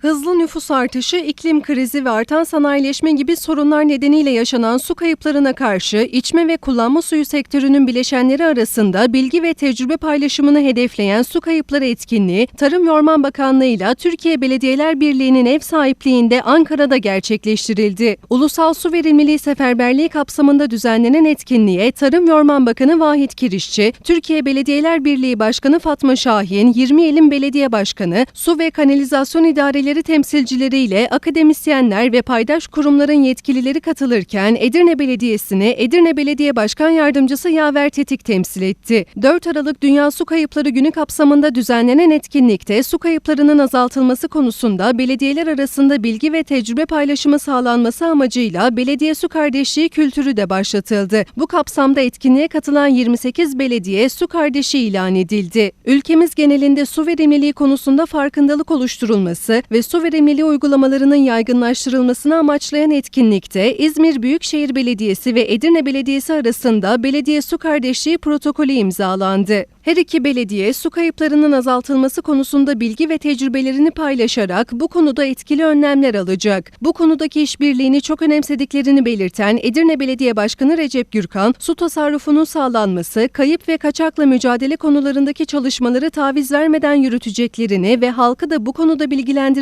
Hızlı nüfus artışı, iklim krizi ve artan sanayileşme gibi sorunlar nedeniyle yaşanan su kayıplarına karşı içme ve kullanma suyu sektörünün bileşenleri arasında bilgi ve tecrübe paylaşımını hedefleyen su kayıpları etkinliği, Tarım ve Orman Bakanlığı ile Türkiye Belediyeler Birliği'nin ev sahipliğinde Ankara'da gerçekleştirildi. Ulusal Su Verimliliği Seferberliği kapsamında düzenlenen etkinliğe Tarım ve Orman Bakanı Vahit Kirişçi, Türkiye Belediyeler Birliği Başkanı Fatma Şahin, 20 ilin belediye başkanı, su ve kanalizasyon idareleri temsilcileriyle akademisyenler ve paydaş kurumların yetkilileri katılırken Edirne Belediyesi'ni Edirne Belediye Başkan Yardımcısı Yaver Tetik temsil etti. 4 Aralık Dünya Su Kayıpları Günü kapsamında düzenlenen etkinlikte su kayıplarının azaltılması konusunda belediyeler arasında bilgi ve tecrübe paylaşımı sağlanması amacıyla belediye su kardeşliği kültürü de başlatıldı. Bu kapsamda etkinliğe katılan 28 belediye su kardeşi ilan edildi. Ülkemiz genelinde su verimliliği konusunda farkındalık oluşturulması ve su verimliliği uygulamalarının yaygınlaştırılmasını amaçlayan etkinlikte İzmir Büyükşehir Belediyesi ve Edirne Belediyesi arasında belediye su kardeşliği protokolü imzalandı. Her iki belediye su kayıplarının azaltılması konusunda bilgi ve tecrübelerini paylaşarak bu konuda etkili önlemler alacak. Bu konudaki işbirliğini çok önemsediklerini belirten Edirne Belediye Başkanı Recep Gürkan, su tasarrufunun sağlanması, kayıp ve kaçakla mücadele konularındaki çalışmaları taviz vermeden yürüteceklerini ve halkı da bu konuda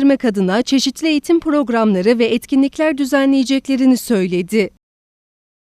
bilgilendirmek adına çeşitli eğitim programları ve etkinlikler düzenleyeceklerini söyledi.